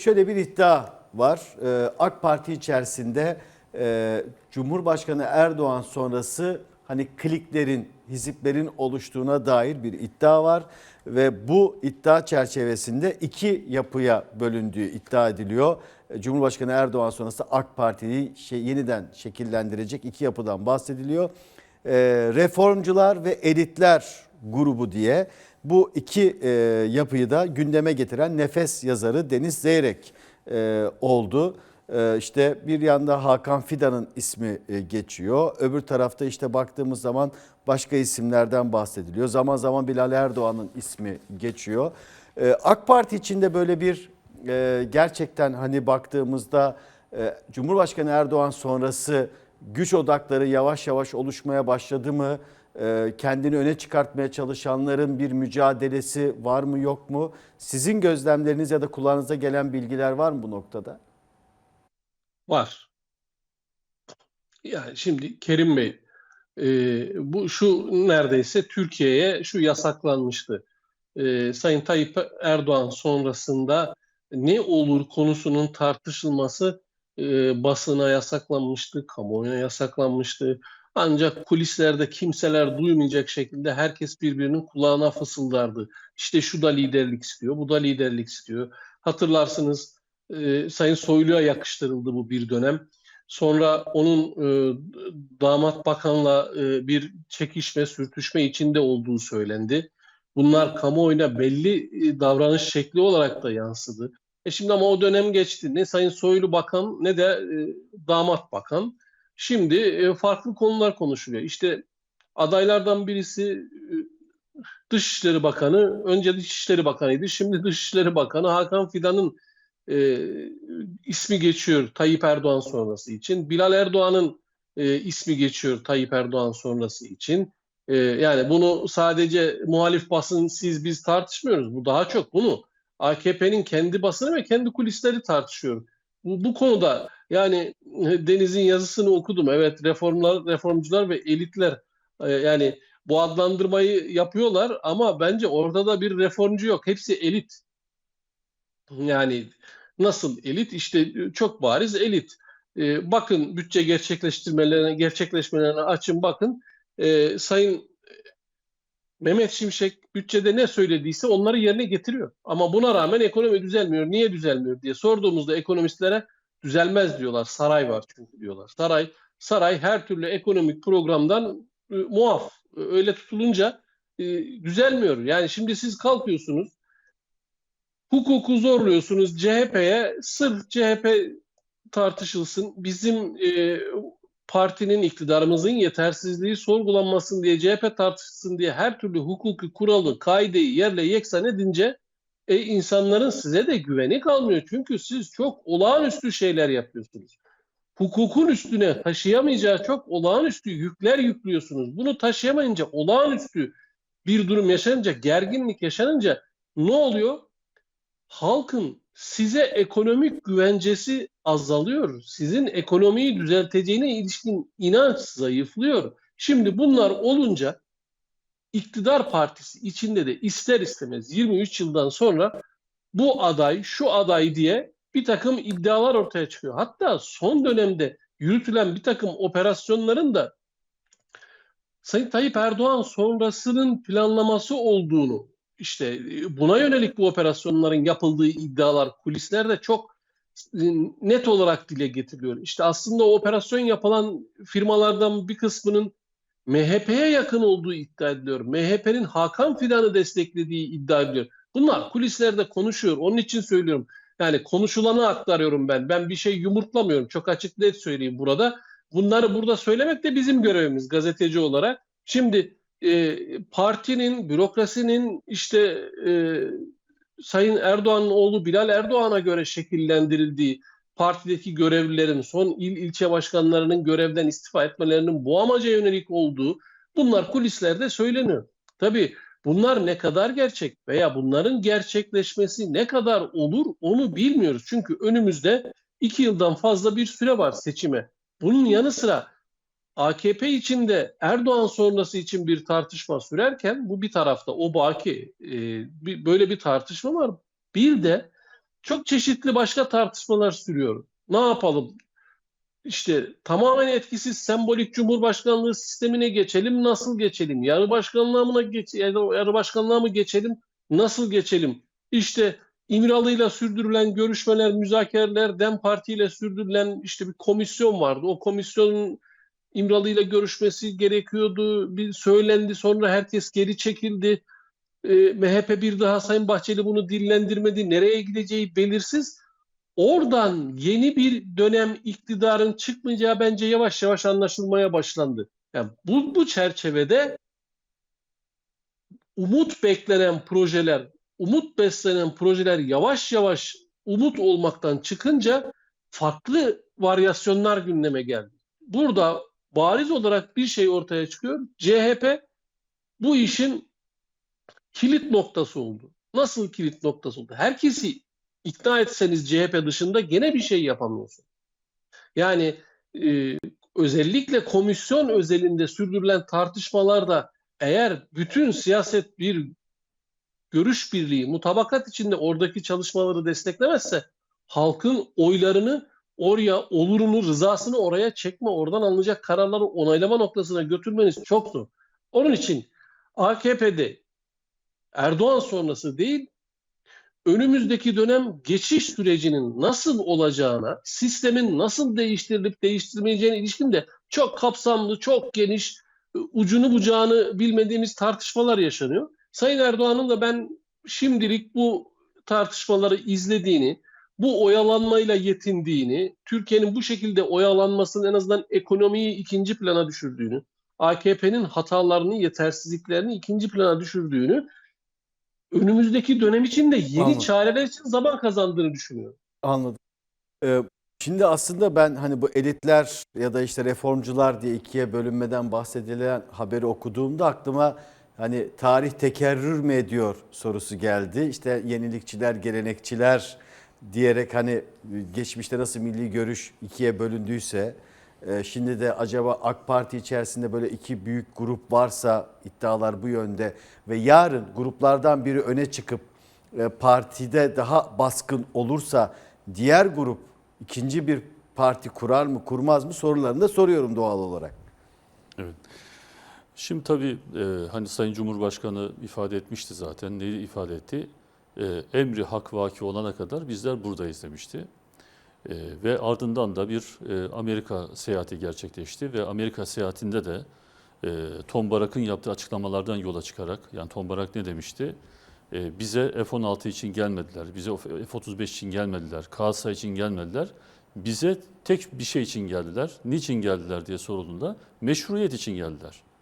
şöyle bir iddia var. Ee, AK Parti içerisinde e, Cumhurbaşkanı Erdoğan sonrası hani kliklerin, hiziplerin oluştuğuna dair bir iddia var ve bu iddia çerçevesinde iki yapıya bölündüğü iddia ediliyor. E, Cumhurbaşkanı Erdoğan sonrası AK Parti'yi şey, yeniden şekillendirecek iki yapıdan bahsediliyor. Ee, reformcular ve elitler grubu diye bu iki e, yapıyı da gündeme getiren nefes yazarı Deniz Zeyrek e, oldu. E, işte bir yanda Hakan Fidan'ın ismi e, geçiyor. Öbür tarafta işte baktığımız zaman başka isimlerden bahsediliyor. Zaman zaman Bilal Erdoğan'ın ismi geçiyor. E, AK Parti içinde böyle bir e, gerçekten hani baktığımızda e, Cumhurbaşkanı Erdoğan sonrası güç odakları yavaş yavaş oluşmaya başladı mı? Ee, kendini öne çıkartmaya çalışanların bir mücadelesi var mı yok mu? Sizin gözlemleriniz ya da kulağınıza gelen bilgiler var mı bu noktada? Var. Yani şimdi Kerim Bey, e, bu şu neredeyse Türkiye'ye şu yasaklanmıştı. E, Sayın Tayyip Erdoğan sonrasında ne olur konusunun tartışılması e, basına yasaklanmıştı, kamuoyuna yasaklanmıştı. Ancak kulislerde kimseler duymayacak şekilde herkes birbirinin kulağına fısıldardı. İşte şu da liderlik istiyor, bu da liderlik istiyor. Hatırlarsınız e, Sayın Soylu'ya yakıştırıldı bu bir dönem. Sonra onun e, damat bakanla e, bir çekişme, sürtüşme içinde olduğu söylendi. Bunlar kamuoyuna belli e, davranış şekli olarak da yansıdı. E şimdi ama o dönem geçti. Ne Sayın Soylu bakan ne de e, damat bakan. Şimdi e, farklı konular konuşuluyor. İşte adaylardan birisi e, Dışişleri Bakanı, önce Dışişleri Bakanıydı, şimdi Dışişleri Bakanı Hakan Fidan'ın e, ismi geçiyor Tayyip Erdoğan sonrası için. Bilal Erdoğan'ın e, ismi geçiyor Tayyip Erdoğan sonrası için. E, yani bunu sadece muhalif basın siz biz tartışmıyoruz. Bu daha çok bunu AKP'nin kendi basını ve kendi kulisleri tartışıyor. Bu, bu konuda yani Deniz'in yazısını okudum. Evet reformlar, reformcular ve elitler e, yani bu adlandırmayı yapıyorlar ama bence orada da bir reformcu yok. Hepsi elit. Yani nasıl elit? İşte çok bariz elit. E, bakın bütçe gerçekleştirmelerine, gerçekleşmelerine açın bakın. E, Sayın Mehmet Şimşek bütçede ne söylediyse onları yerine getiriyor. Ama buna rağmen ekonomi düzelmiyor. Niye düzelmiyor diye sorduğumuzda ekonomistlere düzelmez diyorlar. Saray var çünkü diyorlar. Saray saray her türlü ekonomik programdan e, muaf. E, öyle tutulunca e, düzelmiyor. Yani şimdi siz kalkıyorsunuz hukuku zorluyorsunuz CHP'ye sırf CHP tartışılsın bizim e, partinin iktidarımızın yetersizliği sorgulanmasın diye CHP tartışsın diye her türlü hukuki kuralı, kaideyi yerle yeksan edince e, insanların size de güveni kalmıyor. Çünkü siz çok olağanüstü şeyler yapıyorsunuz. Hukukun üstüne taşıyamayacağı çok olağanüstü yükler yüklüyorsunuz. Bunu taşıyamayınca olağanüstü bir durum yaşanınca, gerginlik yaşanınca ne oluyor? Halkın size ekonomik güvencesi azalıyor. Sizin ekonomiyi düzelteceğine ilişkin inanç zayıflıyor. Şimdi bunlar olunca iktidar partisi içinde de ister istemez 23 yıldan sonra bu aday, şu aday diye bir takım iddialar ortaya çıkıyor. Hatta son dönemde yürütülen bir takım operasyonların da Sayın Tayyip Erdoğan sonrasının planlaması olduğunu işte buna yönelik bu operasyonların yapıldığı iddialar kulislerde çok net olarak dile getiriliyor. İşte aslında o operasyon yapılan firmalardan bir kısmının MHP'ye yakın olduğu iddia ediliyor. MHP'nin Hakan Fidan'ı desteklediği iddia ediliyor. Bunlar kulislerde konuşuyor. Onun için söylüyorum. Yani konuşulanı aktarıyorum ben. Ben bir şey yumurtlamıyorum. Çok açık net söyleyeyim burada. Bunları burada söylemek de bizim görevimiz gazeteci olarak. Şimdi e, partinin, bürokrasinin işte e, Sayın Erdoğan'ın oğlu Bilal Erdoğan'a göre şekillendirildiği partideki görevlilerin, son il ilçe başkanlarının görevden istifa etmelerinin bu amaca yönelik olduğu bunlar kulislerde söyleniyor. Tabii bunlar ne kadar gerçek veya bunların gerçekleşmesi ne kadar olur onu bilmiyoruz. Çünkü önümüzde iki yıldan fazla bir süre var seçime. Bunun yanı sıra AKP içinde Erdoğan sonrası için bir tartışma sürerken bu bir tarafta o baki e, böyle bir tartışma var. Bir de çok çeşitli başka tartışmalar sürüyor. Ne yapalım? İşte tamamen etkisiz sembolik cumhurbaşkanlığı sistemine geçelim. Nasıl geçelim? Yarı başkanlığa mı geç yarı başkanlığa mı geçelim? Nasıl geçelim? İşte İmralı'yla sürdürülen görüşmeler, müzakereler, DEM Parti ile sürdürülen işte bir komisyon vardı. O komisyonun İmralı ile görüşmesi gerekiyordu. Bir söylendi sonra herkes geri çekildi. E, MHP bir daha Sayın Bahçeli bunu dillendirmedi. Nereye gideceği belirsiz. Oradan yeni bir dönem iktidarın çıkmayacağı bence yavaş yavaş anlaşılmaya başlandı. Yani bu, bu çerçevede umut beklenen projeler, umut beslenen projeler yavaş yavaş umut olmaktan çıkınca farklı varyasyonlar gündeme geldi. Burada bariz olarak bir şey ortaya çıkıyor. CHP bu işin kilit noktası oldu. Nasıl kilit noktası oldu? Herkesi ikna etseniz CHP dışında gene bir şey yapamıyorsun. Yani e, özellikle komisyon özelinde sürdürülen tartışmalarda eğer bütün siyaset bir görüş birliği, mutabakat içinde oradaki çalışmaları desteklemezse halkın oylarını oraya olurunu, rızasını oraya çekme, oradan alınacak kararları onaylama noktasına götürmeniz çok zor. Onun için AKP'de Erdoğan sonrası değil, önümüzdeki dönem geçiş sürecinin nasıl olacağına, sistemin nasıl değiştirilip değiştirilmeyeceğine ilişkin de çok kapsamlı, çok geniş, ucunu bucağını bilmediğimiz tartışmalar yaşanıyor. Sayın Erdoğan'ın da ben şimdilik bu tartışmaları izlediğini, bu oyalanmayla yetindiğini, Türkiye'nin bu şekilde oyalanmasının en azından ekonomiyi ikinci plana düşürdüğünü, AKP'nin hatalarını, yetersizliklerini ikinci plana düşürdüğünü, önümüzdeki dönem için de yeni Anladım. çareler için zaman kazandığını düşünüyorum. Anladım. Ee, şimdi aslında ben hani bu elitler ya da işte reformcular diye ikiye bölünmeden bahsedilen haberi okuduğumda aklıma hani tarih tekerrür mü ediyor sorusu geldi. İşte yenilikçiler, gelenekçiler diyerek hani geçmişte nasıl milli görüş ikiye bölündüyse şimdi de acaba AK Parti içerisinde böyle iki büyük grup varsa iddialar bu yönde ve yarın gruplardan biri öne çıkıp e, partide daha baskın olursa diğer grup ikinci bir parti kurar mı kurmaz mı sorularını da soruyorum doğal olarak. Evet. Şimdi tabii e, hani Sayın Cumhurbaşkanı ifade etmişti zaten. Neyi ifade etti? E, emri hak vaki olana kadar bizler buradayız demişti. E, ve ardından da bir e, Amerika seyahati gerçekleşti ve Amerika seyahatinde de e, Tom Barak'ın yaptığı açıklamalardan yola çıkarak yani Tom Barak ne demişti? E, bize F-16 için gelmediler, bize F-35 için gelmediler, KASA için gelmediler. Bize tek bir şey için geldiler. Niçin geldiler diye sorulduğunda meşruiyet için geldiler.